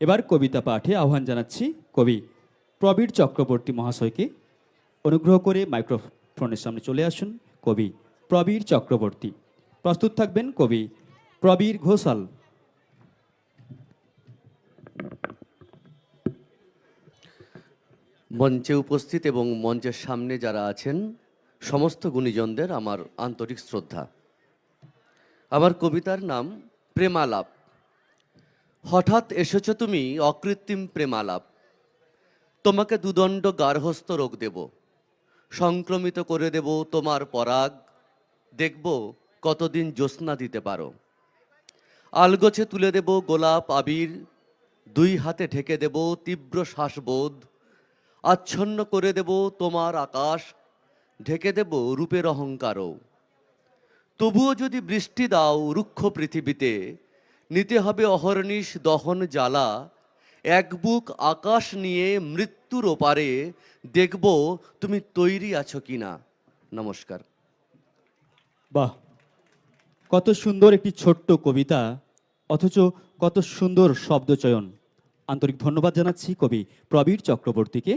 এবার কবিতা পাঠে আহ্বান জানাচ্ছি কবি প্রবীর চক্রবর্তী মহাশয়কে। অনুগ্রহ করে মাইক্রোফোনের সামনে চলে আসুন কবি প্রবীর চক্রবর্তী। প্রস্তুত থাকবেন কবি প্রবীর ঘোষাল। মঞ্চে উপস্থিত এবং মঞ্চের সামনে যারা আছেন, সমস্ত গুণীজনদের আমার আন্তরিক শ্রদ্ধা। আমার কবিতার নাম প্রেমালাপ। হঠাৎ এসেছ তুমি, অকৃত্রিম প্রেমালাপ। তোমাকে দুদণ্ড গার্হস্থ রোগ দেব। সংক্রমিত করে দেব তোমার পরাগ। দেখব কতদিন জ্যোৎস্না দিতে পারো। আলগোছে তুলে দেব গোলাপ আবির। দুই হাতে ঢেকে দেব তীব্র শ্বাসবোধ। আচ্ছন্ন করে দেব তোমার আকাশ। ঢেকে দেব রূপের অহংকারও। তবুও যদি বৃষ্টি দাও রুক্ষ পৃথিবীতে নিতে হবে অহর্নিশ দহন জ্বালা, এক বুক আকাশ নিয়ে মৃত্যুর ওপারে দেখব তুমি তৈরি আছো কি না নমস্কার। বাহ, কত সুন্দর একটি ছোট্ট কবিতা, অথচ কত সুন্দর শব্দচয়ন। আন্তরিক ধন্যবাদ জানাচ্ছি কবি প্রবীর চক্রবর্তীকে।